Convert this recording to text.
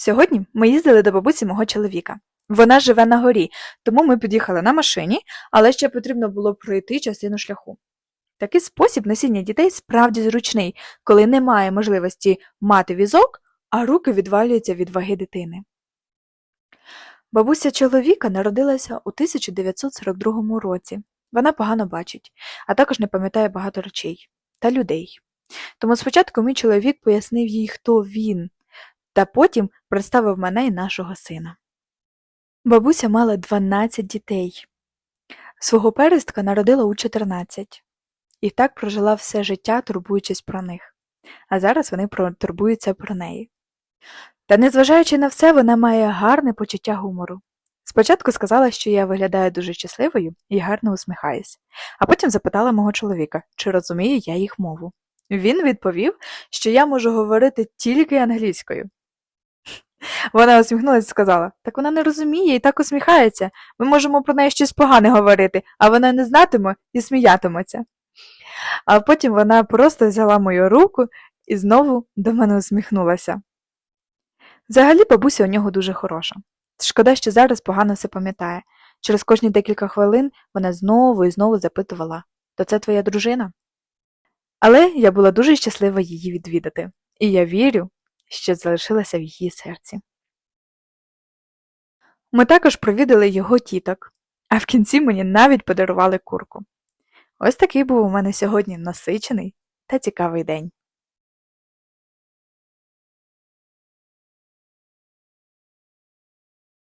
Сьогодні ми їздили до бабусі мого чоловіка. Вона живе на горі, тому ми під'їхали на машині, але ще потрібно було пройти частину шляху. Такий спосіб носіння дітей справді зручний, коли немає можливості мати візок, а руки відвалюються від ваги дитини. Бабуся чоловіка народилася у 1942 році. Вона погано бачить, а також не пам'ятає багато речей та людей. Тому спочатку мій чоловік пояснив їй, хто він, та потім представив мене і нашого сина. Бабуся мала 12 дітей. Свого перестка народила у 14. І так прожила все життя, турбуючись про них. А зараз вони турбуються про неї. Та незважаючи на все, вона має гарне почуття гумору. Спочатку сказала, що я виглядаю дуже щасливою і гарно усміхаюсь, а потім запитала мого чоловіка, чи розумію я їх мову. Він відповів, що я можу говорити тільки англійською. Вона усміхнулася і сказала: Так вона не розуміє і так усміхається. Ми можемо про неї щось погане говорити, а вона не знатиме і сміятиметься. А потім вона просто взяла мою руку і знову до мене усміхнулася. Взагалі бабуся у нього дуже хороша. Шкода, що зараз погано все пам'ятає. Через кожні декілька хвилин вона знову і знову запитувала То це твоя дружина? Але я була дуже щаслива її відвідати, і я вірю, що залишилася в її серці. Ми також провідали його тіток, а в кінці мені навіть подарували курку. Ось такий був у мене сьогодні насичений та цікавий день.